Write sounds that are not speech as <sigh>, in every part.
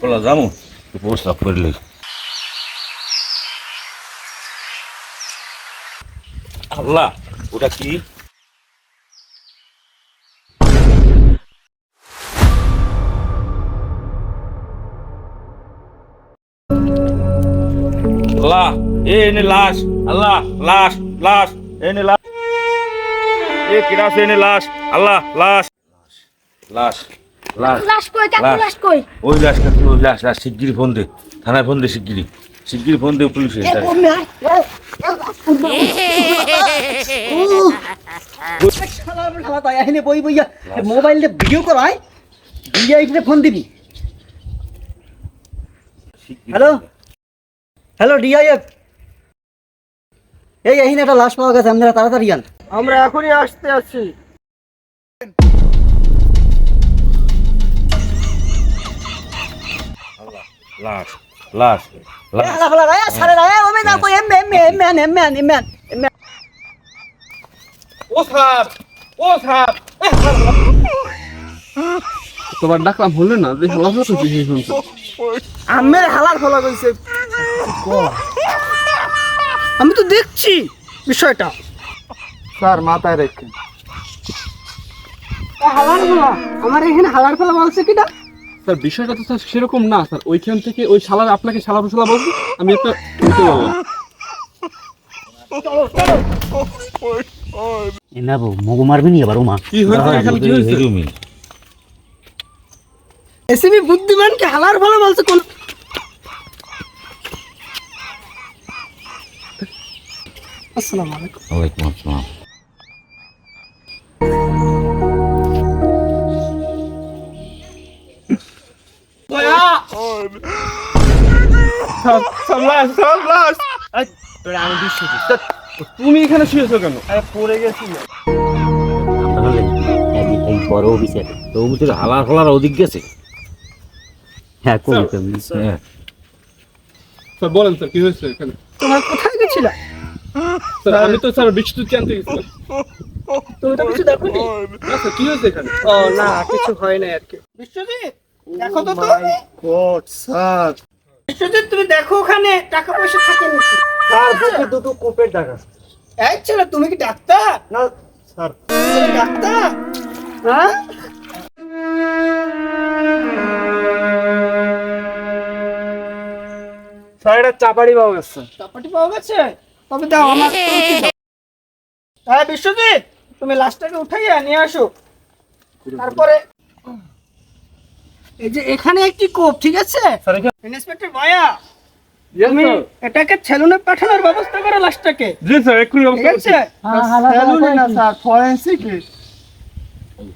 হাটকলা যাব প্রস্তাব করলে আল্লাহ ওটা কি? আল্লাহ এনে লাশ আল্লাহ লাশ লাশ এনে লাশ। এ কিরা আছে এনে লাশ আল্লাহ লাশ লাশ। লাশ। লাশ। কই কাকু লাশ। লাশ কই? ওই লাশ কাকু ওই লাশ লাশ শিগগিরি ফোন দে। থানায় ফোন দে শিগগিরি শিগগিরি ফোন দে পুলিশে। এ কমে <laughs> আয় এখানে বই বইয়া। মোবাইল দিয়ে ভিডিও ফোন দিবি। হ্যালো? Hello DIF. এই এখানে একটা লাশ পাওয়া গেছে আপনারা তাড়াতাড়ি আন। আমরা এখনই আসতে আছি। ও স্যার তোমার ডাকলাম হলো না দেখে লাভ তো কিছু শুনছো। আমের হালার ফলা কইছে। আমি তো দেখছি বিষয়টা। স্যার মাথায় রেখে। হালার ফলা আমার এখানে হালার ফলা বলছে কিনা স্যার বিষয়টা তো স্যার সেরকম না স্যার। ওইখান থেকে ওই শালার আপনাকে শালা শালা বলছি আমি একটা উল্টে বললাম এ না বউ মগু মারবি নি এবার ওমা কি হয়েছে এখানে কি হয়েছে? এরকমই। এসিবি বুদ্ধিমান কি হালার ফলা বলছে কোন আসসালামু আলাইকুম। ওয়ালাইকুম আসসালাম। স্যার লাশ, স্যার লাশ। আমি বিশ্বজিৎ তুমি এখানে শুয়েছো কেন? পড়ে গেছি বড় অফিসের তো বুঝলি হালার ফালার ওদিক গেছে? হ্যাঁ। হ্যাঁ। স্যার বলেন স্যার কি হয়েছে এখানে? তোমার কোথায় গেছিলা? স্যার আমি তো স্যার বিদ্যুৎ জানতে গেছিলাম। তুমি তো কিছু দেখোনি? না স্যার কি হয়েছে এখানে? ও না কিছু হয় না আর কি। বিশ্বজিৎ দেখো তো তো। God sir. বিশ্বজিৎ তুমি দেখো ওখানে টাকা পয়সা থাকে নাকি? স্যার বুকে দুটো কোপের এই ছেলে তুমি কি ডাক্তার? না স্যার। তুমি ডাক্তার? হ্যাঁ? স্যার এটা চাপাড়ি পাওয়া গেছে। চাপাটি পাওয়া গেছে? তবে দাও আমার তুমি। হ্যাঁ বিশ্বজিৎ তুমি লাশটাকে উঠাইয়া নিয়ে আসো। তারপরে এই যে এখানে একটি কোপ ঠিক আছে? ইন্সপেক্টর তুমি এটাকে ছেলুনে পাঠানোর ব্যবস্থা করো লাশটাকে। জি স্যার এক্ষুনি ব্যবস্থা করছি। স্যালুনে না স্যার ফরেন্সিক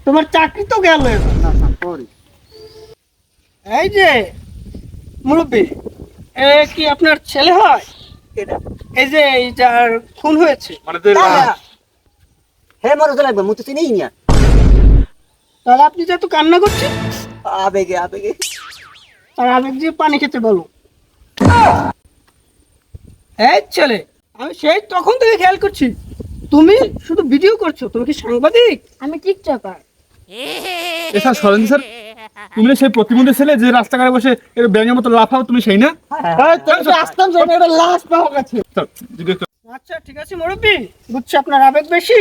তোমার চাকরি তো গেল না স্যার সরি এই যে মুরব্বী এ কি আপনার ছেলে হয়? এই যে এই যার খুন হয়েছে। মানে যে লাশ। হে মরে তো লাগবে মুতো চিনেই না। তাহলে আপনি যেহেতু কান্না করছেন আবেগে আবেগে। তার আবেগ দিয়ে পানি খেতে বলো। এই ছেলে আমি সেই তখন থেকে খেয়াল করছি। তুমি শুধু ভিডিও করছ তুমি কি সাংবাদিক? আমি টিকটকার। সরেন স্যার তুমি সেই প্রতিবন্ধী ছেলে যে রাস্তাঘাটে বসে এর ব্যাঙের মতো লাফাও তুমি সেই না? আসতাম যে একটা লাশ পাওয়া গেছে। আচ্ছা ঠিক আছে মুরব্বী বুঝছি আপনার আবেগ বেশি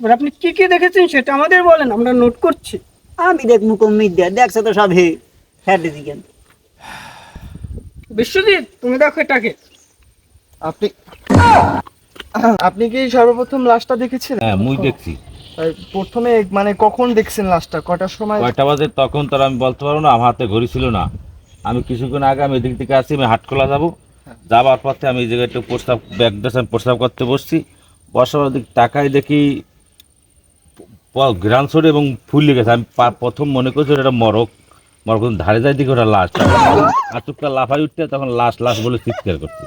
এবার আপনি কি কি দেখেছেন সেটা আমাদের বলেন আমরা নোট করছি। আমি দেখ মুকম্মি দে দেখছে তো সব হে হ্যাঁ দিকেন বিশ্বজিৎ তুমি দেখো এটাকে। আপনি আপনি কি সর্বপ্রথম লাশটা দেখেছিলেন হ্যাঁ মুই দেখছি। তাই প্রথমে মানে কখন দেখছেন লাশটা? কটার সময়? কয়টা বাজে? তখন তো আর আমি বলতে পারব না আমার হাতে ঘড়ি ছিল না। আমি কিছুক্ষণ আগে আমি এদিক থেকে আসি আমি হাটখোলা যাব। যাবার পথে আমি এই জায়গায় একটু প্রস্তাব ব্যাগ প্রস্তাব করতে বসছি। বসার ওদিক টাকায় দেখি গ্রান সরে এবং ফুল লেগেছে। আমি প্রথম মনে করছি একটা মরক। মরক ধারে যায় দিকে ওটা লাশ আচুকটা লাফাই উঠতে তখন লাশ লাশ বলে চিৎকার করছি।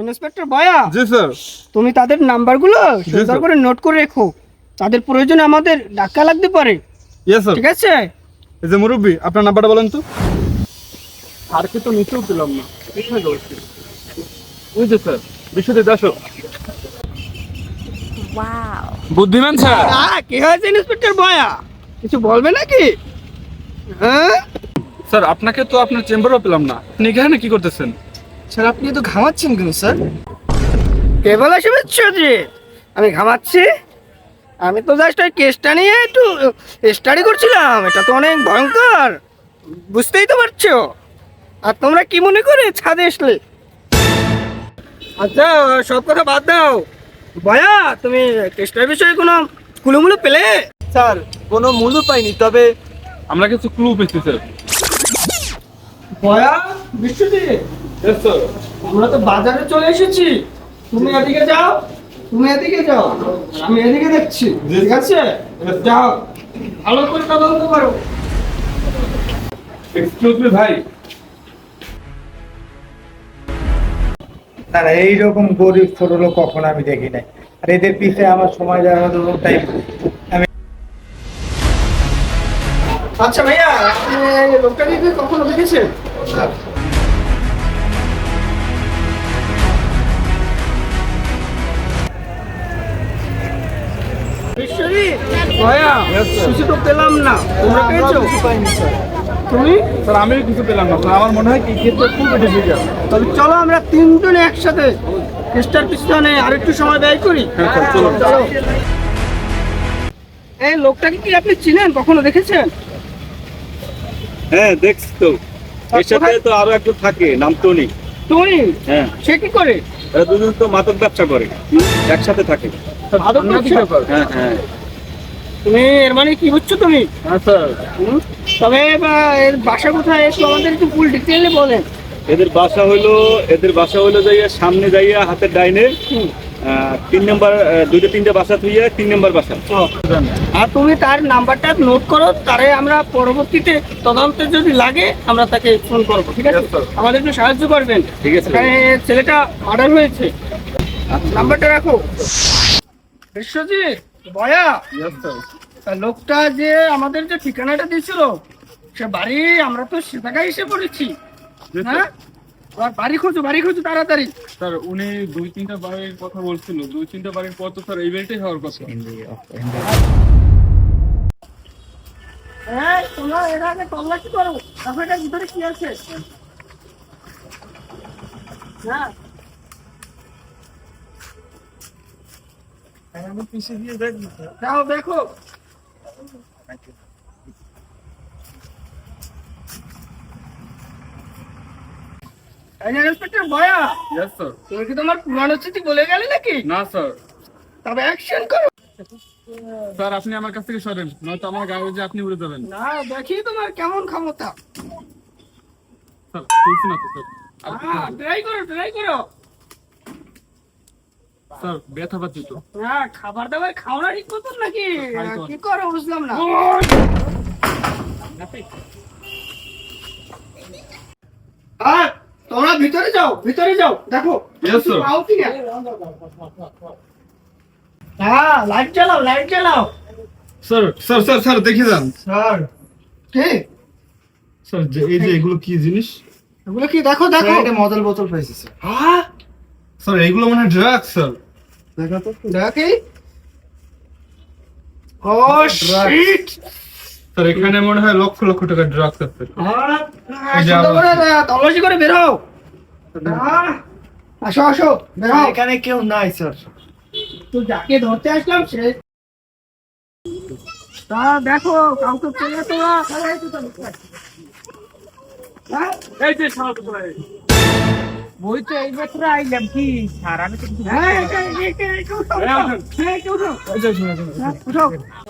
ইন্সপেক্টর বয়া জি স্যার। তুমি তাদের নাম্বারগুলো সুন্দর করে নোট করে রেখো। তাদের প্রয়োজনে আমাদের ধাক্কা লাগতে পারে। ইয়েস স্যার ঠিক আছে? এই যে মুরব্বী আপনার নাম্বারটা বলেন তো। স্যারকে তো নিতেও পেলাম না। ওই যে স্যার বিশ্বজিৎ আসো বুদ্ধিমান স্যার। আহ, কি হয়েছে ইন্সপেক্টর বয়া? কিছু বলবে নাকি? হ্যাঁ? স্যার আপনাকে তো আপনার চেম্বারও পেলাম না। আপনি এখানে কি করতেছেন? স্যার আপনি তো ঘামাচ্ছেন কেন স্যার? কে বলে শুভেচ্ছি আমি ঘামাচ্ছি। আমি তো জাস্ট ওই কেসটা নিয়ে একটু স্টাডি করছিলাম। এটা তো অনেক ভয়ঙ্কর। বুঝতেই তো পারছ। আর তোমরা কি মনে করে ছাদে আসলে আচ্ছা সব কথা বাদ দাও। ভয়া তুমি কেসটার বিষয়ে কোনো কুলুমুলু পেলে? স্যার কোনো মূল্য পাইনি তবে আমরা কিছু ক্লু পেয়েছি স্যার। ভয়া বিশ্বজিৎ আমরা তো বাজারে চলে এসেছি। তুমি এদিকে যাও তুমি এদিকে যাও। আমি এদিকে দেখছি ঠিক আছে? যাও। ভালো করে তদন্ত করো। এক্সকিউজ মি ভাই। না এইরকম গরিব ছোট লোক কখনো আমি দেখি নাই। আর এদের পিছে আমার সময় দেওয়ার মতো টাইম আমি আচ্ছা ভাইয়া আপনি লোকটাকে কখনো দেখেছেন? ভাইয়া তো পেলাম না। তোমরা পেয়েছ? তুমি? স্যার আমিও কিছু পেলাম না। আমার মনে হয় কি ক্ষেত্রে খুব বেশি তবে চলো আমরা তিনজনে একসাথে পিছনে আরেকটু সময় ব্যয় করি। হ্যাঁ চলো। চলো। এই লোকটাকে কি আপনি চিনেন? কখনো দেখেছেন? হ্যাঁ দেখছি তো। এর সাথে তো আরও একজন থাকে নাম টনি। টনি? হ্যাঁ। সে কি করে? দুজন তো মাদক ব্যবসা করে। একসাথে থাকে। মাদক ব্যবসা? হ্যাঁ হ্যাঁ। তুমি এর মানে কি বুঝছ তুমি? হ্যাঁ তবে এর বাসা কোথায়? একটু আমাদের একটু ফুল ডিটেইলে বলেন। এদের বাসা হইল এদের বাসা হইল যাইয়া সামনে যাইয়া হাতের ডাইনে তিন নম্বর দুইটা তিনটা বাসা থুইয়া তিন নম্বর বাসা। আর তুমি তার নাম্বারটা নোট করো তারে আমরা পরবর্তীতে তদন্তে যদি লাগে আমরা তাকে ফোন করব ঠিক আছে? আমাদের একটু সাহায্য করবেন। ঠিক আছে। ছেলেটা অর্ডার হয়েছে। নাম্বারটা রাখো। বিশ্বজিৎ বয়া লোকটা যে আমাদের যে ঠিকানাটা দিয়েছিল সে বাড়ি আমরা তো সে জায়গায় এসে পড়েছি। হ্যাঁ? আর বাড়ি খোঁজো বাড়ি খোঁজো তাড়াতাড়ি। স্যার উনি দুই তিনটা বাড়ির কথা বলছিল দুই তিনটা বাড়ির পর তো স্যার এই বাড়িটাই হওয়ার কথা। হ্যাঁ তোমরা এর আগে তল্লাশি করো তারপর এটার ভিতরে কি আছে? হ্যাঁ। আমি দিয়ে দেখব যাও দেখো ইন্সপেক্টর বয়া ইয়েস স্যার তুমি কি তোমার পুরানো স্মৃতি বলে গেলে নাকি? না স্যার তবে অ্যাকশন করো। স্যার আপনি আমার কাছ থেকে সরেন নয়তো আমার গায়ে যে আপনি উড়ে যাবেন। না দেখি তোমার কেমন ক্ষমতা। স্যার বলছি না তো স্যার ট্রাই করো ট্রাই করো। স্যার ব্যথা পাচ্ছি তো। হ্যাঁ খাবার দাবার খাও না ঠিক মতন নাকি? কি করো বুঝলাম না। হ্যাঁ তোমরা ভিতরে যাও ভিতরে যাও। দেখো পাও কি না হ্যাঁ লাইট জ্বালাও লাইট জ্বালাও। স্যার স্যার স্যার স্যার দেখে যান। স্যার। কি? স্যার এই যে এগুলো কি জিনিস? এগুলো কি? দেখো দেখো। এটা মজার বোতল পাইছি স্যার। হ্যাঁ? স্যার এগুলো মানে ড্রাগস স্যার। দেখা তো দেখি ও শিট স্যার এখানে মনে হয় লক্ষ লক্ষ টাকা ড্রাগস আছে তল্লাশি করে বেরো আসো আসো বেরো এখানে কেউ নাই স্যার তো যাকে ধরতে আসলাম সে তা দেখো কাউকে পেলে তো হ্যাঁ? বই তো এই আইলাম কি স্যার আমি তো।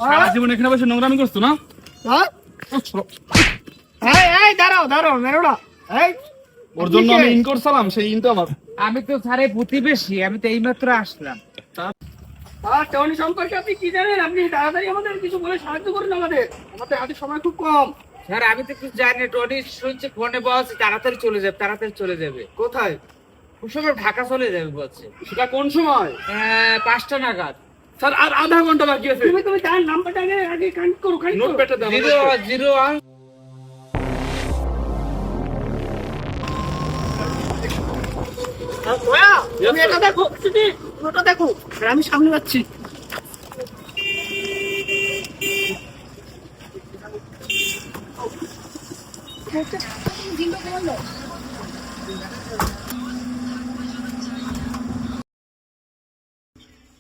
সারা জীবন এখানে বসে নোংরামি করছ না? হ্যাঁ? এই, এই, দাঁড়াও দাঁড়াও মেরো ওর জন্য আমি ইন করছিলাম সেই ইনটা আমার। আমি তো স্যারের প্রতিবেশী আমি তো এই মাত্র আসলাম সম্পর্কে আপনি কি জানেন? আপনি তাড়াতাড়ি আমাদের কিছু বলে সাহায্য করুন আমাদের। আমাদের হাতে সময় খুব কম। স্যার আমি তো কিছু জানি না। টনি শুনছি ফোনে বলছে তাড়াতাড়ি চলে যাবে তাড়াতাড়ি চলে যাবে। কোথায়? কুসুমের ঢাকা চলে যাবে বলছে। সেটা কোন সময়? আহ, পাঁচটা নাগাদ। স্যার আর আধা ঘণ্টা বাকি আছে। তুমি তুমি তার নাম্বারটা আগে আগে কানেক্ট করো কানেক্ট নোট করো। পেটে দাও জিরো জিরো ওয়ান। তুমি এটা দেখো দেখো। আমি সামনে যাচ্ছি।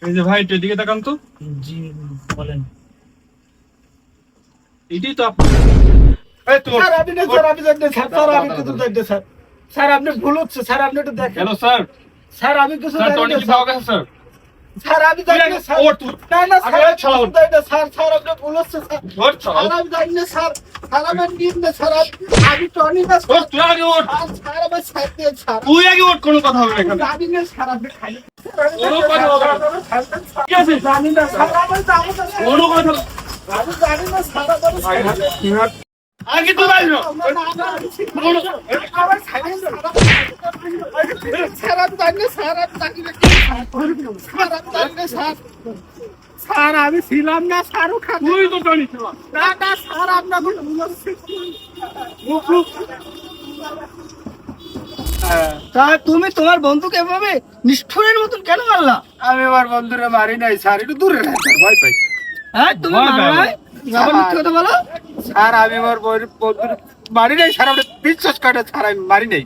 এই যে ভাই এদিকে তাকান তো। জি বলেন। এটাই তো এই তো স্যার আপনি স্যার আপনি জানেন স্যার স্যার আমি কিছু জানি না, স্যার। স্যার আপনি ভুল হচ্ছে স্যার আপনি একটু দেখেন। Hello sir. স্যার আমি কিছু স্যার টনি কি। পাওয়া গেছে স্যার? স্যার আমি জানি না স্যার। না না স্যার আমি জানি না, স্যার স্যার আপনি ভুল হচ্ছে স্যার। ছাড়াও। স্যার আমি জানি না স্যার। স্যার আমার নিন না স্যার আমি- টনি না স্যার। তুই আগে ওঠ। স্যার, স্যার আমার সাইড দিয়ে স্যার। তুই আগে ওঠ কোনো কথা হবে না এখানে। জানি না স্যার আপনি খালি কোনো কথা হবে ঠিক আছে। জানি না স্যার আমার জানি না কোনো কথা আমি জানি না স্যার আমার না। স্যার আমি ছিলাম না ওখানে তুই তো না। না স্যার আপনাকে তা তুমি তোমার বন্ধুকে এভাবে নিষ্ঠুরের মতন কেন মারলা? আমি আমার বন্ধুরা মারি নাই স্যার একটু দূরে ভয় পাই। হ্যাঁ তুমি ভয় মারো পাবে। নাই? আবার মিথ্যে কথা বলো। স্যার আমি আমার বন্ধুর মারি নাই স্যার আপনি বিশ্বাস করেন স্যার আমি মারি নাই।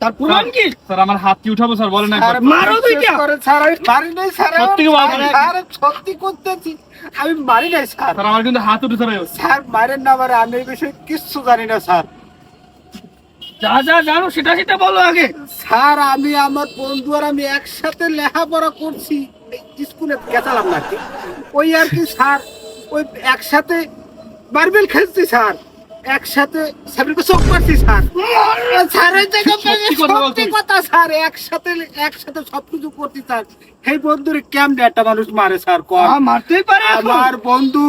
তার প্রমাণ কি? স্যার আমার হাত কি উঠাবো স্যার বলেন একবার। মারো তুই বিশ্বাস স্যার আমি মারি নাই স্যার সত্যি বলবেন? স্যার সত্যি করতেছি আমি মারি নাই স্যার। স্যার আমার কিন্তু হাত উঠে স্যার স্যার মারেন না মারে আমি এই বিষয়ে কিচ্ছু জানি না স্যার। যা যা জানো সেটা সেটা বলো আগে। স্যার আমি আমার বন্ধু আর আমি একসাথে লেখাপড়া করছি। এই স্কুলে গেছিলাম নাকি ওই আর কি স্যার। ওই একসাথে মার্বেল খেলছি স্যার। একসাথে স্যারকে চোখ মারছি স্যার। স্যার ওই সত্যি কথা স্যার একসাথে একসাথে সবকিছু করছি স্যার। এই বন্ধুরে কেমনে একটা মানুষ মারে স্যার কম মারতেই পারে আমার বন্ধু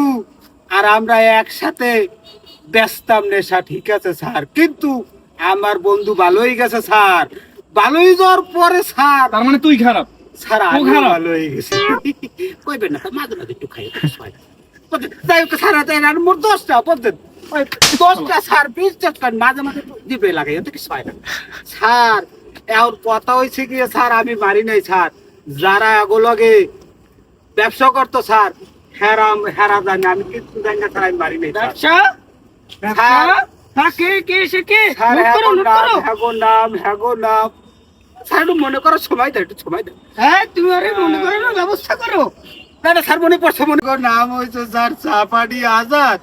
আর আমরা একসাথে ব্যস্তাম নেশা ঠিক আছে স্যার? কিন্তু আমার বন্ধু ভালোই গেছে স্যার। ভালোই যাওয়ার পরে স্যার তার মানে তুই খারাপ? স্যার আমি খারাপ। ভালো হয়ে গেছে। কইবেন না মাঝে মাঝে একটু খাই যাই হোক স্যার তাই আর মোট দশটা বলতেন ওই দশটা স্যার বিশ্বাস করেন মাঝে মাঝে দিবে লাগে এত কিছু হয় না। স্যার এখন কথা হয়েছে কি স্যার আমি মারি নাই স্যার। যারা এগুলোকে ব্যবসা করতো স্যার হেরাম হেরা জানি আমি কিছু জানি না স্যার আমি মারি নাই ব্যবসা? হ্যাঁ মনে করো সময় দাও একটু সময় দাও। হ্যাঁ তুমি আরে মনে করো ব্যবস্থা করো। না না স্যার পড়ছে মনে নাম হয়েছে স্যার চাপাডি আজাদ।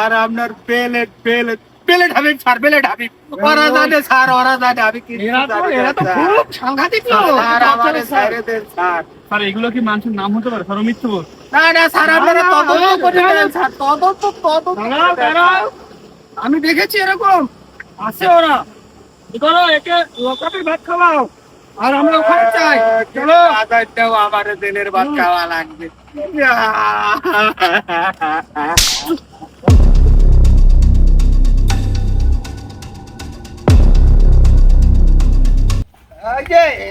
আর আপনার pellet pellet pellet Habib sir pellet Habib. ওরা জানে স্যার ওরা জানে আমি কি এরা তো খুব সাংঘাতিক লোক। স্যার আমারে ছেড়ে দেন স্যার। স্যার এগুলো কি মানুষের নাম হতে পারে? স্যার না না স্যার আপনারা তদন্ত করে স্যার তদন্ত তদন্ত দাঁড়াও দাঁড়াও। আমি দেখেছি এরকম। আছে ওরা। একে লোকাপে ভাত খাওয়াও। আর আমরা ওখানে চাই। চলো। আমার দিনের ভাত খাওয়া লাগবে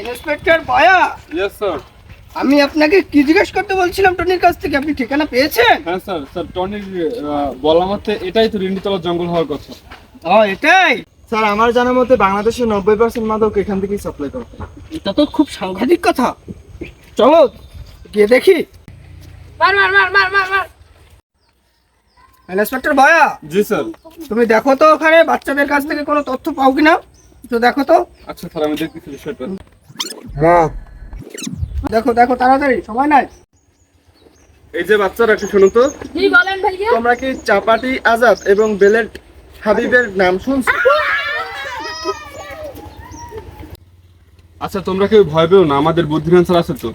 ইন্সপেক্টর বয়া ইয়েস স্যার আমি আপনাকে কি জিজ্ঞেস করতে বলছিলাম টনির কাছ থেকে? আপনি ঠিকানা পেয়েছেন? হ্যাঁ স্যার স্যার টনির বলা মতে এটাই তো রিন্ডিতলা জঙ্গল হওয়ার কথা। ও এটাই? স্যার আমার জানার মতে বাংলাদেশের নব্বই পার্সেন্ট মাদক এখান থেকেই সাপ্লাই করে এটা তো খুব সাংঘাতিক কথা। চলো গিয়ে দেখি। মার মার মার মার মার মার। Inspector ji sir. তুমি দেখো তো ওখানে বাচ্চাদের কাছ থেকে কোনো তথ্য পাও কিনা? তো দেখো তো। আচ্ছা স্যার আমি দেখতেছি বিষয়টা। দেখো দেখো তাড়াতাড়ি সময় নাই। এই যে বাচ্চারা একটু শুনুন তো। জি বলেন ভাইয়া। তোমরা কি চাপাটি আজাদ এবং বেলেট হাবিবের নাম শুনছো? আচ্ছা তোমরা কেউ ভয় পেও না আমাদের বুদ্ধিমান স্যার আছে তো।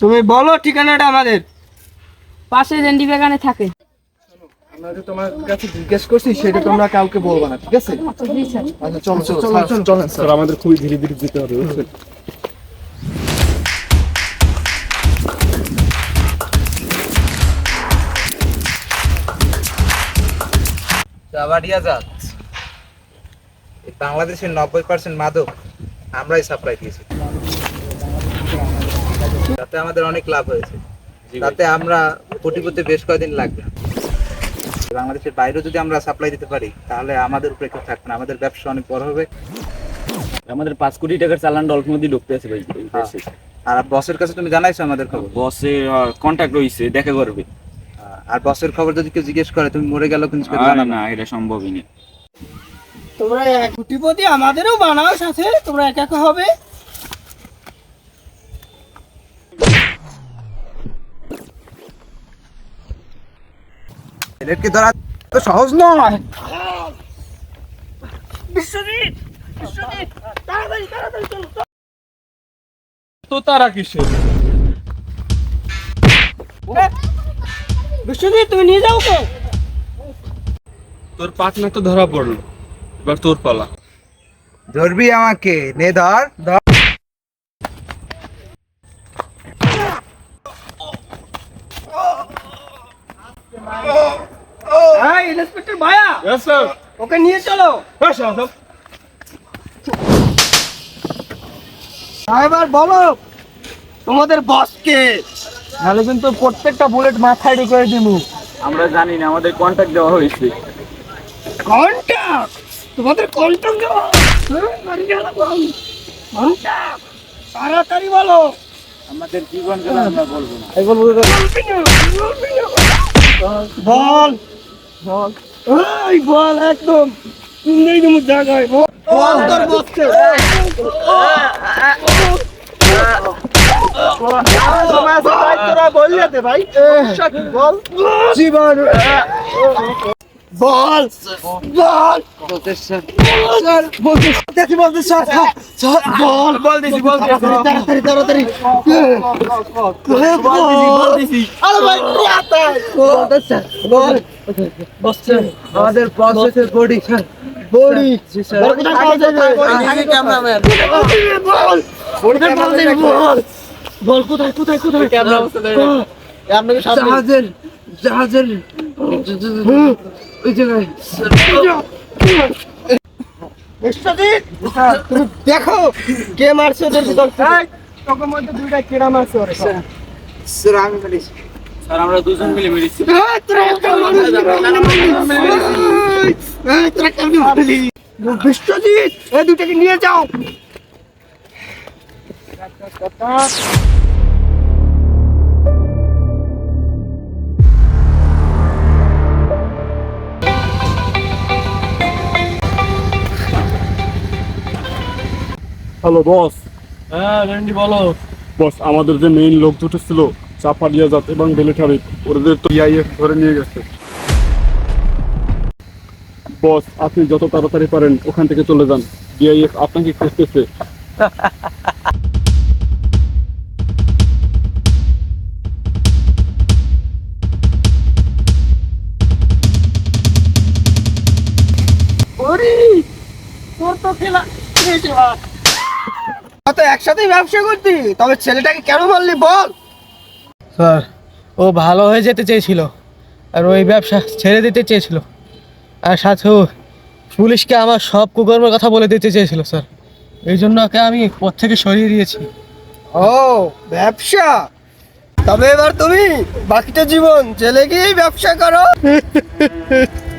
তুমি বলো ঠিকানাটা আমাদের। পাশে জেন্ডি বাগানে থাকে। আমরা যে তোমার কাছে জিজ্ঞেস করছি সেটা তোমরা কাউকে বলবা না ঠিক আছে? আচ্ছা চলো চলো চলো স্যার স্যার আমাদের খুবই ধীরে ধীরে যেতে হবে বাংলাদেশের নব্বই পার্সেন্ট মাদক। আমরাই সাপ্লাই দিয়েছি। তাতে আমাদের অনেক লাভ হয়েছে। তাতে আমরা কোটিপতি বেশ কয়েকদিন লাগবে। বাংলাদেশের বাইরেও যদি আমরা সাপ্লাই দিতে পারি তাহলে আমাদের উপরে কেউ থাকবে না। আমাদের ব্যবসা অনেক বড় হবে। আমাদের পাঁচ কোটি টাকার চালান অল্প মধ্যে ঢুকতে আছে ভাই। হ্যাঁ। আর বসের কাছে তুমি জানাইছো আমাদের খবর? বসে কন্ট্যাক্ট রয়েছে দেখা করবে। আর বসের খবর যদি কেউ জিজ্ঞেস করে তুমি মরে গেল কিন্তু না না এটা সম্ভবই না। তোমরা এক কোটিপতি আমাদেরও বানাও সাথে তোমরা একা একা হবে। এদেরকে ধরা তো সহজ নয়। বিশ্বজিৎ বিশ্বজিৎ তাড়াতাড়ি তাড়াতাড়ি চলো তো তারা কিসের? বিশ্বজিৎ তুমি নিয়ে যাও তো। তোর পাটনা তো ধরা পড়ল। এবার তোর পালা। ধরবি আমাকে নে ধর ধর। হ্যাঁ ইন্সপেক্টর ভাইয়া! ওকে নিয়ে চলো। এবার বলো তোমাদের বসকে নাহলে কিন্তু প্রত্যেকটা বুলেট মাথায় ঢুকে দিব আমরা জানি না আমাদের কন্ট্যাক্ট দেওয়া হয়েছে। কন্টাক্ট তোমাদের দেওয়া কন্টাক্ট তাড়াতাড়ি বলো আমাদের কি কন্ট্যাক্ট আমরা বলব না বল বল এই বল একদম নেই তুমি জায়গায় বল বল তোর বল জীবন বল বল। দেখি বলতে বল। বল দিছি বল তাড়াতাড়ি তাড়াতাড়ি বল দিছি আরে ভাই বল। আমাদের হচ্ছে বডি বড়ি বল। বল বল। কোথায় কোথায় কোথায়? জাহাজের জাহাজের ওই জায়গায়। দেখো কে মারছে ওদের ভিতর তোকে মধ্যে দুইটা কেড়া মারছে ওরে। স্যার আমি বলিস স্যার আমরা দুজন মিলে মেরেছি। তোরা মারলি? বিশ্বজিৎ এই দুটাকে নিয়ে যাও। Hello boss. হ্যাঁ রেন্ডি বলো। বস আমাদের যে মেইন লোক দুটো ছিল চাপালিয়া জাত এবং বেলেঠারি ওদের তো ইআইএফ ধরে নিয়ে গেছে। বস আপনি যত তাড়াতাড়ি পারেন ওখান থেকে চলে যান। ডিআইএফ আপনাকে খুঁজতেছে। ওরে তোর তো খেলা। তো একসাথেই ব্যবসা করতি। তবে ছেলেটাকে কেন মারলি বল? স্যার ও ভালো হয়ে যেতে চেয়েছিল। আর ওই ব্যবসা ছেড়ে দিতে চেয়েছিল। আর সাথে পুলিশকে আমার সব কুকর্মের কথা বলে দিতে চেয়েছিল স্যার। এই জন্য ওকে আমি পথ থেকে সরিয়ে দিয়েছি। ও ব্যবসা? তবে এবার তুমি বাকিটা জীবন জেলে গিয়েই ব্যবসা করো। <laughs>